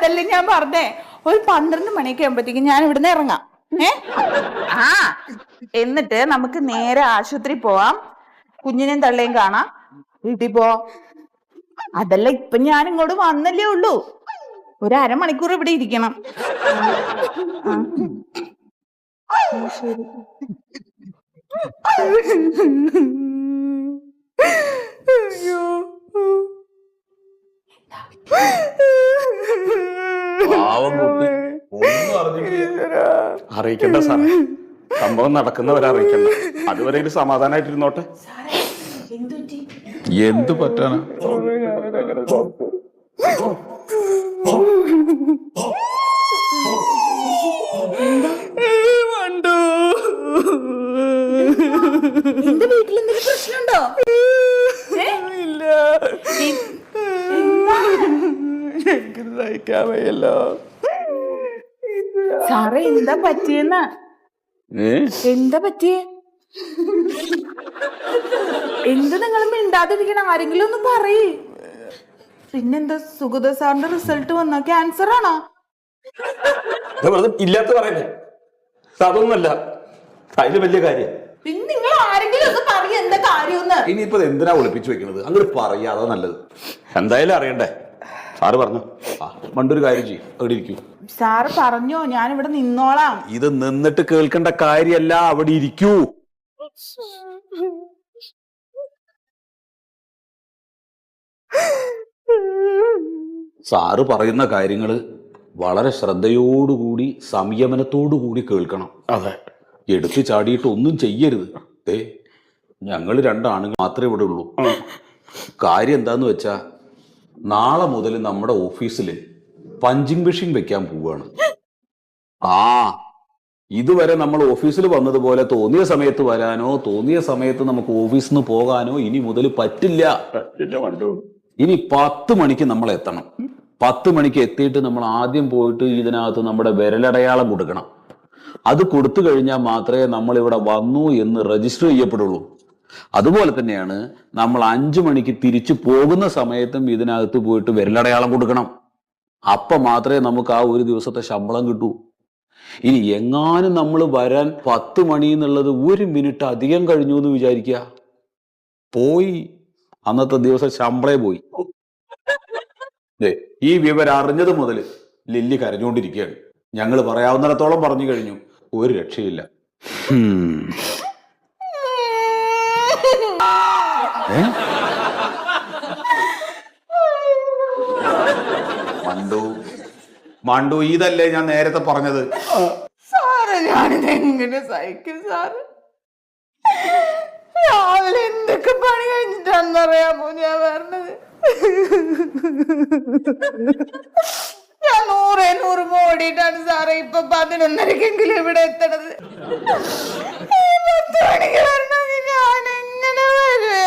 അതല്ലേ ഞാൻ പറഞ്ഞേ? ഒരു പന്ത്രണ്ട് മണിയൊക്കെ ആകുമ്പോഴത്തേക്കും ഞാൻ ഇവിടുന്ന് ഇറങ്ങാം. ഏ? ആ എന്നിട്ട് നമുക്ക് നേരെ ആശുപത്രി പോവാം. കുഞ്ഞിനെയും തള്ളയും കാണാം. വീട്ടിൽ പോ. അതല്ല ഇപ്പൊ ഞാൻ ഇങ്ങോട്ട് വന്നല്ലേ ഉള്ളൂ. ഒരു അരമണിക്കൂർ ഇവിടെ ഇരിക്കണം. ശരി അയ്യോ. പാവം കുട്ടി. ഒന്നും അറിഞ്ഞിട്ടില്ല. അറിയിക്കണ്ട സാറെ. സംഭവം നടക്കുന്നവരെ അറിയിക്കണ്ട. അതുവരെ ഒരു സമാധാനായിട്ടിരുന്നോട്ടെ? എന്ത് പറ്റാണ് മണ്ടു. നിന്റെ വീട്ടിൽ എന്തെങ്കിലും പ്രശ്നമുണ്ടോ? ഇല്ല. എനിക്ക് സഹിക്കാൻ വയ്യല്ലോ. സാറേ എന്താ പറ്റിയെന്ന? എന്താ പറ്റിയേ? എന്ത് നിങ്ങൾ മിണ്ടാതിരിക്കണം? ആരെങ്കിലും ഒന്ന് പറയ്. പിന്നെന്താ സുഗത സാറിന്റെ റിസൾട്ട് വന്ന ക്യാൻസർ ആണോ? ഇല്ലാത്ത പറയല്ലേ അതൊന്നല്ല അതിന് വലിയ കാര്യം. പിന്നെ നിങ്ങൾ ആരെങ്കിലും ഒന്ന് പറയ എന്താ കാര്യമെന്ന്. ഇനിയിപ്പോ എന്തിനാ ഒളിപ്പിച്ചു വെക്കുന്നത് അങ്ങനെ പറയാ അതാ നല്ലത്. എന്തായാലും അറിയണ്ടേ? സാറ് പറഞ്ഞു. ആ മണ്ടൊരു കാര്യം ചെയ്യും. അവിടെ ഇരിക്കൂ. സാറ് പറഞ്ഞോ ഞാൻ ഇവിടെ നിന്നോളാം. ഇത് നിന്നിട്ട് കേൾക്കേണ്ട കാര്യമല്ല അവിടെ ഇരിക്കൂ. സാറ് പറയുന്ന കാര്യങ്ങൾ വളരെ ശ്രദ്ധയോടുകൂടി സംയമനത്തോടുകൂടി കേൾക്കണം. അതെ. എടുത്തു ചാടിയിട്ട് ഒന്നും ചെയ്യരുത്. ഏ ഞങ്ങൾ രണ്ടാണുങ്ങൾ മാത്രമേ ഇവിടെ ഉള്ളൂ. കാര്യം എന്താന്ന് വെച്ചാ നാളെ മുതൽ നമ്മുടെ ഓഫീസിൽ പഞ്ചിങ് മെഷീൻ വെക്കാൻ പോവുകയാണ്. ആ ഇതുവരെ നമ്മൾ ഓഫീസിൽ വന്നതുപോലെ തോന്നിയ സമയത്ത് വരാനോ തോന്നിയ സമയത്ത് നമുക്ക് ഓഫീസിൽ നിന്ന് പോകാനോ ഇനി മുതൽ പറ്റില്ല. ഇനി പത്ത് മണിക്ക് നമ്മൾ എത്തണം. പത്ത് മണിക്ക് എത്തിയിട്ട് നമ്മൾ ആദ്യം പോയിട്ട് ഇതിനകത്ത് നമ്മുടെ വിരലടയാളം കൊടുക്കണം. അത് കൊടുത്തു കഴിഞ്ഞാൽ മാത്രമേ നമ്മൾ ഇവിടെ വന്നു എന്ന് രജിസ്റ്റർ ചെയ്യപ്പെടുള്ളൂ. അതുപോലെ തന്നെയാണ് നമ്മൾ അഞ്ചു മണിക്ക് തിരിച്ചു പോകുന്ന സമയത്തും ഇതിനകത്ത് പോയിട്ട് വിരലടയാളം കൊടുക്കണം. അപ്പൊ മാത്രമേ നമുക്ക് ആ ഒരു ദിവസത്തെ ശമ്പളം കിട്ടൂ. ഇനി എങ്ങാനും നമ്മൾ വരാൻ പത്ത് മണി എന്നുള്ളത് ഒരു മിനിറ്റ് അധികം കഴിഞ്ഞു എന്ന് വിചാരിക്കുക. പോയി. അന്നത്തെ ദിവസം ശമ്പളേ പോയി. ഈ വിവരം അറിഞ്ഞത് മുതൽ ലില്ലി കരഞ്ഞുകൊണ്ടിരിക്കുകയാണ്. ഞങ്ങൾ പറയാവുന്നിടത്തോളം പറഞ്ഞു കഴിഞ്ഞു. ഒരു രക്ഷയില്ല ഹും. ഏ? മണ്ടു മണ്ടു ഇതല്ലേ ഞാൻ നേരത്തെ പറഞ്ഞത്. സാറ് ഞാനിത് എങ്ങനെ സഹിക്കും സാറ്? രാവിലെ എന്തൊക്കെ പണി കഴിഞ്ഞിട്ടാണെന്നറിയാമോ ഞാൻ പറഞ്ഞത്? ഞാൻ നൂറേ നൂറ് ഓടിയിട്ടാണ് സാറേ ഇപ്പൊ പതിനൊന്നരക്കെങ്കിലും ഇവിടെ എത്തണത്. പത്ത് മണിക്ക് വരണമെങ്കിൽ ഞാൻ എങ്ങനെ വരുവേ